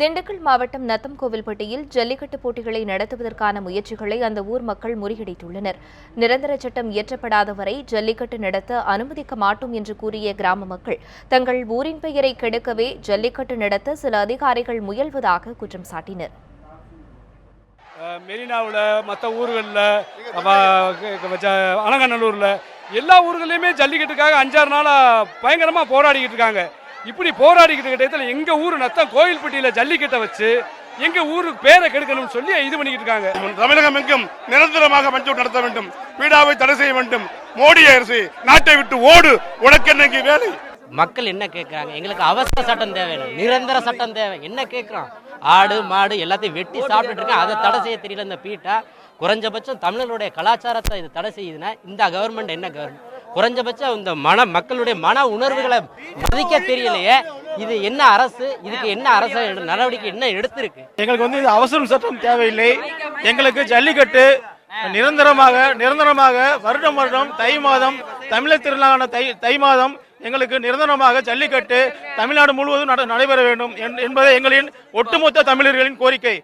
திண்டுக்கல் மாவட்டம் நத்தம்கோவில்பட்டியில் ஜல்லிக்கட்டு போட்டிகளை நடத்துவதற்கான முயற்சிகளை அந்த ஊர் மக்கள் முறியடித்துள்ளனர். நிரந்தர சட்டம் இயற்றப்படாத வரை ஜல்லிக்கட்டு நடத்த அனுமதிக்க மாட்டோம் என்று கூறிய கிராம மக்கள் தங்கள் ஊரின் பெயரை கெடுக்கவே ஜல்லிக்கட்டு நடத்த சில அதிகாரிகள் முயல்வதாக குற்றம் சாட்டினர். மெரினாவில் மற்ற ஊர்களில் அலங்கநல்லூரில் எல்லா ஊர்களையுமே ஜல்லிக்கட்டுக்காக அஞ்சாறு நாளாக பயங்கரமாக போராடிக்கிட்டு இருக்காங்க. இப்படி போராடிக்கிட்டு இருக்க டயத்தில் எங்கள் ஊர் நத்தம் கோயில்பட்டியில் ஜல்லிக்கட்டை வச்சு எங்கள் ஊருக்கு பேரை கெடுக்கணும்னு சொல்லி இது பண்ணிக்கிட்டு இருக்காங்க. தமிழகம் எங்கும் நிரந்தரமாக மஞ்சள் நடத்த வேண்டும். பீடாவை தடை செய்ய வேண்டும். மோடி அரசு நாட்டை விட்டு ஓடு. உனக்கு என்னைக்கு வேலை? மக்கள் என்ன கேட்குறாங்க எங்களுக்கு அவசர சட்டம் தேவை இல்லை. நிரந்தர சட்டம் தேவை. என்ன கேட்குறான் ஆடு மாடு எல்லாத்தையும் வெட்டி சாப்பிட்டுட்டு இருக்கேன். அதை தடை செய்ய தெரியல இந்த பீட்டா. குறைஞ்சபட்சம் தமிழர்களுடைய கலாச்சாரத்தை இது தடை செய்யுதுன்னா இந்த கவர்மெண்ட் என்ன கவர்மெண்ட் குறைஞ்சபட்சம் இந்த மன மக்களுடைய மன உணர்வுகளை மதிக்க தெரியலையே. இது என்ன அரசு? இதுக்கு என்ன அரசு நடவடிக்கை என்ன எடுத்திருக்கு? எங்களுக்கு வந்து இது அவசரம் சட்டம் தேவையில்லை. எங்களுக்கு ஜல்லிக்கட்டு நிரந்தரமாக நிரந்தரமாக வருடம் வருடம் தை மாதம் தமிழர் திருநாளான தை தை மாதம் எங்களுக்கு நிரந்தரமாக ஜல்லிக்கட்டு தமிழ்நாடு முழுவதும் நட- நடைபெற வேண்டும் என்- எங்களின் ஒட்டுமொத்த தமிழர்களின் கோரிக்கை.